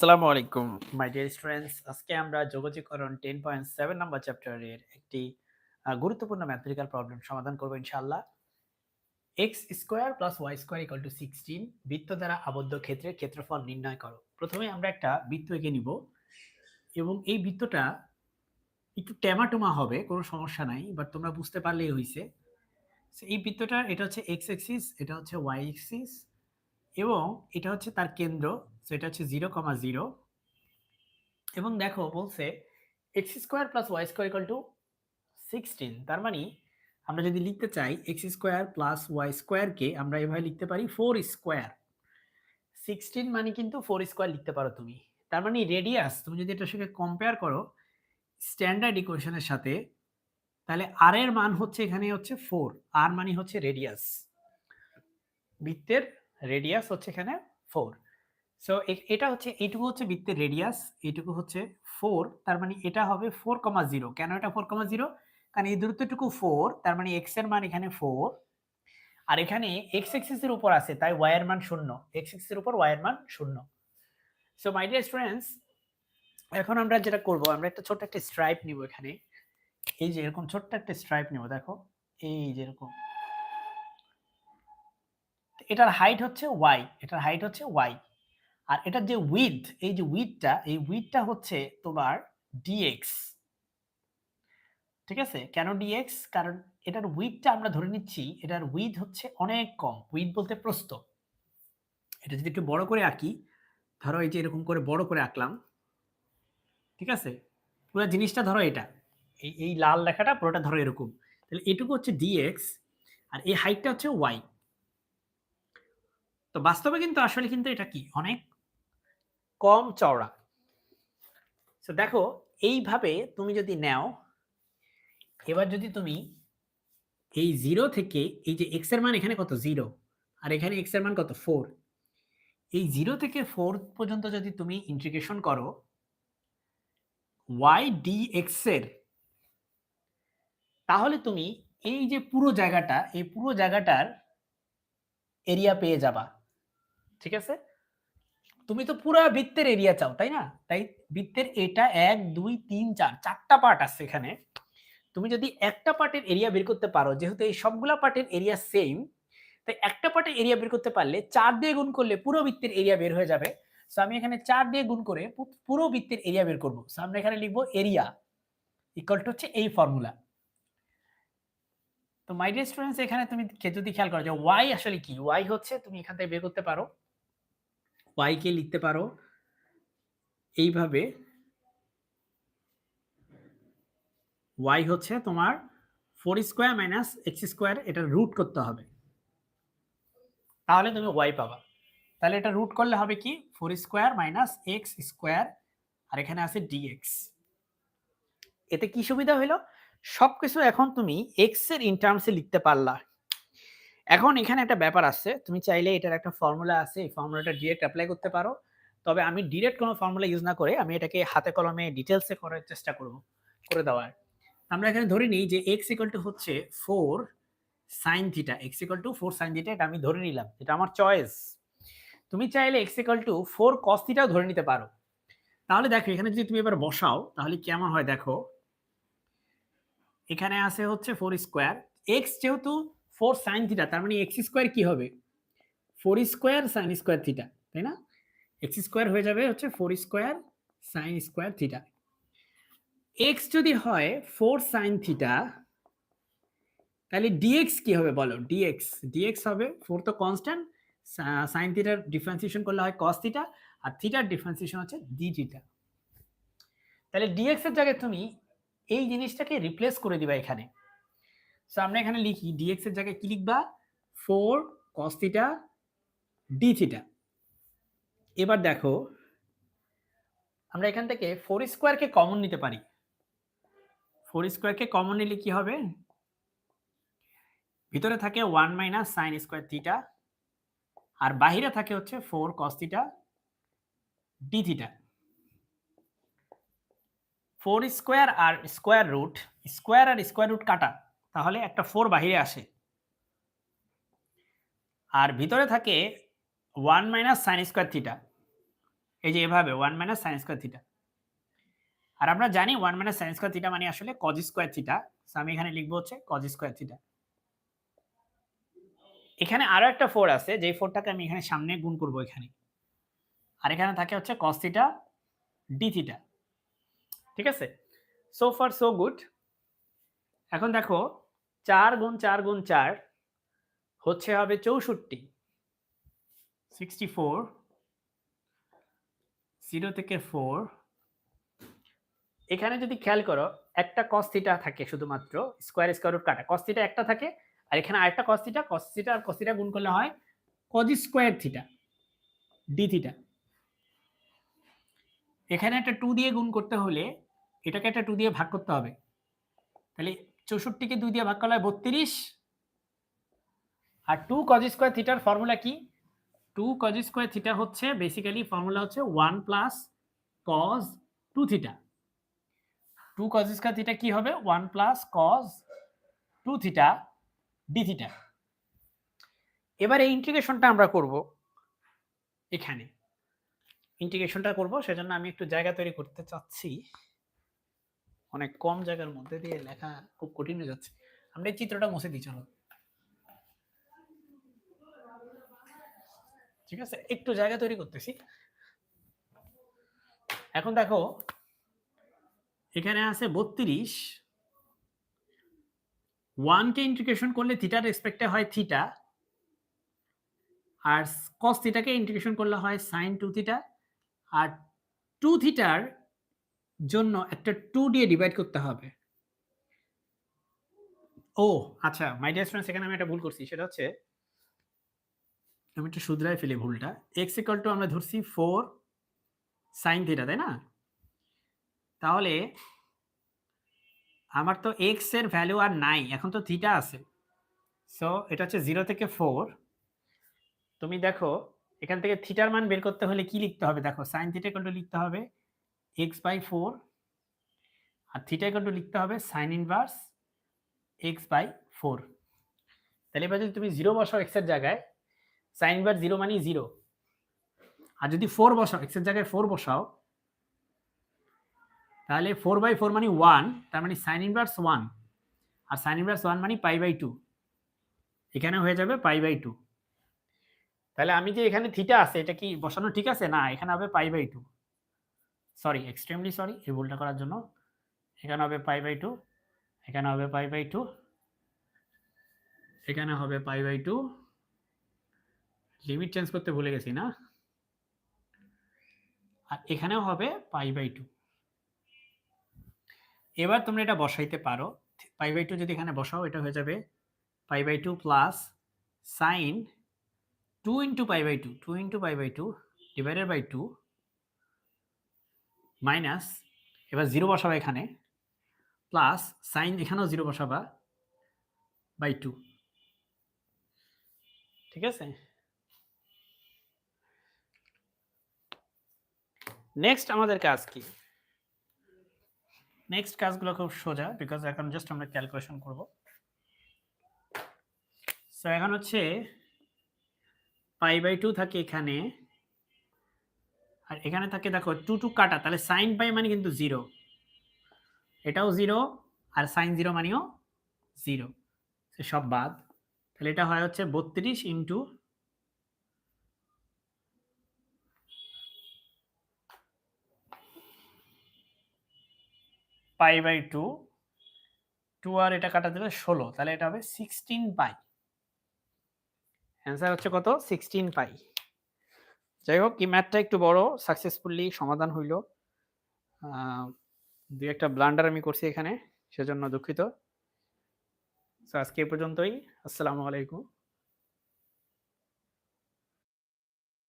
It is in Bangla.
আসসালামু আলাইকুম। মাই ডিয়ার স্টুডেন্টস আজকে আমরা যোগাযোগকরণ টেন পয়েন্ট সেভেন নাম্বার চ্যাপ্টারের একটি গুরুত্বপূর্ণ ম্যাথমেটিক্যাল প্রবলেম সমাধান করব ইনশাআল্লাহ। X square plus Y square equal to sixteen বৃত্ত দ্বারা আবদ্ধ ক্ষেত্রের ক্ষেত্রফল নির্ণয় করো। প্রথমে আমরা একটা বৃত্ত এঁকে নিব এবং এই বৃত্তটা একটু ট্যামাটুমা হবে, কোনো সমস্যা নাই বাট তোমরা বুঝতে পারলেই হয়েছে এই বৃত্তটা, এটা হচ্ছে এক্স এক্সিস এটা হচ্ছে ওয়াই এক্সিস এবং এটা হচ্ছে তার কেন্দ্র। সো এটা হচ্ছে জিরো কমা জিরো এবং দেখো বলছে X square plus Y square equal to sixteen তার মানে আমরা যদি লিখতে চাই এক্স স্কোয়ার প্লাস ওয়াই স্কোয়ারকে আমরা এভাবে লিখতে পারি ফোর স্কোয়ার সিক্সটিন মানে কিন্তু ফোর স্কোয়ার লিখতে পারো তুমি। তার মানে রেডিয়াস তুমি যদি এটার সঙ্গে কম্পেয়ার করো স্ট্যান্ডার্ড ইকুয়েশনের সাথে, তাহলে আর এর মান হচ্ছে এখানে হচ্ছে ফোর আর মানে হচ্ছে রেডিয়াস বৃত্তের রেডিয়াস হচ্ছে এখানে ফোর সো এটা হচ্ছে, এইটুকু হচ্ছে বৃত্তের রেডিয়াস এইটুকু হচ্ছে ফোর তার মানে এটা হবে ফোর কমা জিরো কেন এটা ফোর কমা জিরো কারণ এই দূরত্বটুকু ফোর তার মানে এক্সের মান এখানে ফোর আর এখানে এক্স এক্সিস এর উপর আছে, তাই ওয়াই এর মান শূন্য। এক্স এক্সিস এর উপর ওয়াই এর মান শূন্য। সো মাই ডিয়ার স্টুডেন্টস এখন আমরা যেটা করব, আমরা একটা ছোট্ট একটা স্ট্রাইপ নিব এখানে। এই যে এরকম ছোট্ট একটা স্ট্রাইপ নিব, দেখো। এই যে এরকম। এটার হাইট হচ্ছে ওয়াই এটার হাইট হচ্ছে ওয়াই আর এটার যে উইথ এই যে উইথটা এই উইথটা হচ্ছে তোমার ডিএক্স ঠিক আছে? কেন ডিএক্স কারণ এটার উইথটা আমরা ধরে নিচ্ছি, এটার উইথ হচ্ছে অনেক কম। উইথ বলতে প্রস্ত এটা যদি একটু বড় করে আঁকি, ধরো এই যে এরকম করে বড় করে আঁকলাম। ঠিক আছে? পুরো জিনিসটা ধরো এটা। এই এই লাল লেখাটা পুরোটা ধরো এরকম। তাহলে এটুকু হচ্ছে ডিএক্স আর এই হাইটটা হচ্ছে ওয়াই তো বাস্তবে কিন্তু, আসলে কিন্তু এটা কি? অনেক কম চওড়া। তো দেখো, এইভাবে তুমি যদি নাও, এবার যদি তুমি এই জিরো থেকে এই যে এক্সের মান এখানে কত? জিরো আর এখানে এক্সের মান কত? ফোর এই জিরো থেকে ফোর পর্যন্ত যদি তুমি ইন্টিগ্রেশন করো ওয়াই ডি এক্সের, তাহলে তুমি এই যে পুরো জায়গাটা, এই পুরো জায়গাটার এরিয়া পেয়ে যাবা। ঠিক আছে? তুমি তো পুরো বৃত্তের এরিয়া চাও, তাই না? তাই বৃত্তের এটা এক, দুই, তিন, চার, চারটা পার্ট আছে এখানে। তুমি যদি একটা পার্টের এরিয়া বের করতে পারো, যেহেতু এই সবগুলা পার্টের এরিয়া সেম তাই একটা পার্টের এরিয়া বের করতে পারলে চার দিয়ে গুণ করলে পুরো বৃত্তের এরিয়া বের হয়ে যাবে। সো আমি এখানে চার দিয়ে গুণ করে পুরো বৃত্তের এরিয়া বের করব। সো আমরা এখানে লিখব এরিয়া ইকুয়াল টু হচ্ছে এই ফর্মুলা তো মাই ডিয়ার স্টুডেন্টস এখানে তুমি যদি খেয়াল করো যে ওয়াই আসলে কি? ওয়াই হচ্ছে তুমি এখান থেকে বের করতে পারো। ওয়াই কে লিখতে পারো? এইভাবে। ওয়াই হচ্ছে তোমার four square minus X square এটা রুট করতে হবে। তাহলে তুমি ওয়াই পাবা। তাহলে এটা রুট করলে হবে কি? Four square minus X square আর এখানে আছে ডিএক্স এতে কি সুবিধা হলো সবকিছু এখন তুমি এক্সের ইনটার্মসে লিখতে পারলা। এখন এখানে একটা ব্যাপার আছে। তুমি চাইলে এটার একটা ফর্মুলা আছে, এই ফর্মুলাটা ডিরেক্ট অ্যাপ্লাই করতে পারো। তবে আমি ডিরেক্ট কোনো ফর্মুলা ইউজ না করে আমি এটাকে হাতে কলমে ডিটেলসে করার চেষ্টা করব, করে দেওয়ার। আমরা এখানে ধরে নিই যে এক্স ইকাল টু হচ্ছে four sine theta X equal to four sine theta এটা আমি ধরে নিলাম, এটা আমার চয়েস তুমি চাইলে X equal to four cos থিটাও ধরে নিতে পারো। তাহলে দেখো, এখানে যদি তুমি এবার বসাও, তাহলে কেমন হয় দেখো? এখানে আছে হচ্ছে ফোর স্কোয়ার এক্স যেহেতু ফোর সাইন থিটা, তার মানে এক্স স্কোয়ার কি হবে? Four square sine square theta, তাই না? এক্স স্কোয়ার হয়ে যাবে হচ্ছে four square sine square theta. X যদি হয় ফোর সাইন থিটা, তাহলে ডিএক্স কি হবে বলো? ডিএক্স ডিএক্স হবে, ফোর তো কনস্ট্যান্ট সাইন থিটার ডিফারেন্সিয়েশন করলে হয় কস থিটা, আর থিটার ডিফারেন্সিয়েশন হচ্ছে ডি থিটা। তাহলে ডিএক্স এর জায়গায় তুমি এই জিনিসটাকে রিপ্লেস করে দিবা এখানে। সো আমরা এখানে লিখি ডিএক্স এর জায়গায় কি লিখবা? ফোর কস ডি থিটা এবার দেখো, আমরা এখান থেকে ফোর স্কোয়ারকে কমন নিতে পারি। ফোর স্কোয়ারকে কমন নিলে কি হবে? ভিতরে থাকে one minus sine square theta আর বাহিরে থাকে হচ্ছে four cos D theta four square আর স্কোয়ার রুট স্কোয়ার আর স্কোয়ার রুট কাটা। তাহলে একটা ফোর বাহিরে আসে। আর ভিতরে থাকে one minus sine square theta এই যে এভাবে one minus sine square theta আর আমরা জানি one minus sine square theta মানে আসলে কজ স্কোয়ার থিটা আমি এখানে লিখব হচ্ছে কজ স্কোয়ার থিটা এখানে আরও একটা ফোর আছে, যেই ফোরটাকে আমি এখানে সামনে গুণ করব এখানে। আর এখানে থাকে হচ্ছে কস থিটা ডি থিটা ঠিক আছে? সো ফার সো গুড এখন দেখো চার গুণ চার গুণ চার হচ্ছে হবে চৌষট্টি। সিক্সটি ফোর জিরো থেকে ফোর এখানে যদি খেয়াল করো, একটা কস থিটা থাকে শুধুমাত্র স্কোয়ার স্কোয়ার রুট কাটা। কস থিটা একটা থাকে, আর এখানে আরেকটা কস থিটা কস থিটা আর কস থিটা গুণ করলে হয় cos square theta D theta এখানে একটা টু দিয়ে গুণ করতে হলে এটাকে একটা টু দিয়ে ভাগ করতে হবে। তাহলে চৌষট্টিকে দুই দিয়ে ভাগ করলে হয় বত্রিশ। আর টু কজ স্কোয়ার থিটার ফর্মুলা কি? টু কজ স্কোয়ার থিটা হচ্ছে বেসিক্যালি ফর্মুলা হচ্ছে one plus cos two theta two cos square theta কি হবে? One plus cos two theta D theta এবার এই ইন্টিগ্রেশনটা আমরা করব এখানে। ইন্টিগ্রেশনটা করব, সেজন্য আমি একটু জায়গা তৈরি করতে চাচ্ছি। অনেক কম জায়গার মধ্যে দিয়ে লেখা খুব কঠিন হয়ে যাচ্ছে। আমরা এই চিত্রটা মুছে দিই, চলো। ঠিক আছে? একটু জায়গা তৈরি করতেছি। এখন দেখো, এখানে আছে বত্রিশ। ওয়ানকে ইন্টিগ্রেশন করলে থিটার রেসপেক্টে হয় থিটা আর কস থিটাকে ইন্টিগ্রেশন করলে হয় সাইন টু থিটা আর টু থিটার জন্য একটা টু দিয়ে ডিভাইড করতে হবে। ও আচ্ছা মাই ডিয়ার স্টুডেন্টস এখানে আমি একটা ভুল করছি। সেটা হচ্ছে, আমি একটু শুধরাই ফেলি ভুলটা। এক্স ইকাল টু আমরা ধরছি ফোর সাইন থিটা তাই না? তাহলে, আমার তো এক্সের ভ্যালু আর নাই, এখন তো থিটা আছে। সো এটা হচ্ছে জিরো থেকে ফোর তুমি দেখো, এখান থেকে থিটার মান বের করতে হলে কি লিখতে হবে? দেখো সাইন থিটা ইকাল টু লিখতে হবে। এক্স বাই ফোর, আর থিটা ইকাল টু লিখতে হবে sine inverse X by four তাহলে এবার যদি তুমি জিরো বসাও এক্সের জায়গায় সাইন ইনভার্স জিরো মানে জিরো আর যদি ফোর বসাও এক্সের জায়গায় ফোর বসাও, তাহলে ফোর বাই ফোর মানে ওয়ান তার মানে সাইন ইনভার্স ওয়ান আর সাইন ইনভার্স ওয়ান মানে পাই বাই টু এখানে হয়ে যাবে পাই বাই টু তাহলে আমি যে এখানে থিটা আছে, এটা কি বসানো ঠিক আছে? না, এখানে হবে pi by two sorry extremely sorry এই ভুলটা করার জন্য। এখানে হবে পাই বাই টু এখানে হবে পাই বাই টু এখানে হবে pi by two limit change করতে ভুলে গেছি না। আর এখানেও হবে পাই বাই টু এবার তোমরা এটা বসাইতে পারো। পাই বাই টু যদি এখানে বসাও, এটা হয়ে যাবে pi by two plus sine two into pi by two two into pi by two divided by two minus, এবার জিরো বসাবা এখানে প্লাস সাইন এখানেও জিরো বসাবা বাই টু ঠিক আছে? নেক্সট আমাদের কাজ কি? নেক্সট কাজগুলো খুব সোজা বিকজ এখন জাস্ট আমরা ক্যালকুলেশন করব। সো এখন হচ্ছে পাই বাই টু থাকে এখানে আর এখানে থাকে দেখো টু টু কাটা, তাহলে সাইন পাই মানে কিন্তু জিরো এটাও জিরো আর সাইন জিরো মানেও জিরো সব বাদ। তাহলে এটা হয় হচ্ছে বত্রিশ into pi by two two আর এটা কাটা দেবে ষোলো, তাহলে এটা হবে সিক্সটিন পাই অ্যান্সার হচ্ছে কত? সিক্সটিন পাই যাই হোক, এই ম্যাথটা একটু বড় সাকসেসফুলি সমাধান হইল। দুই একটা ব্লান্ডার আমি করছি এখানে, সেজন্য দুঃখিত। আজকে এ পর্যন্তই। আসসালামু আলাইকুম।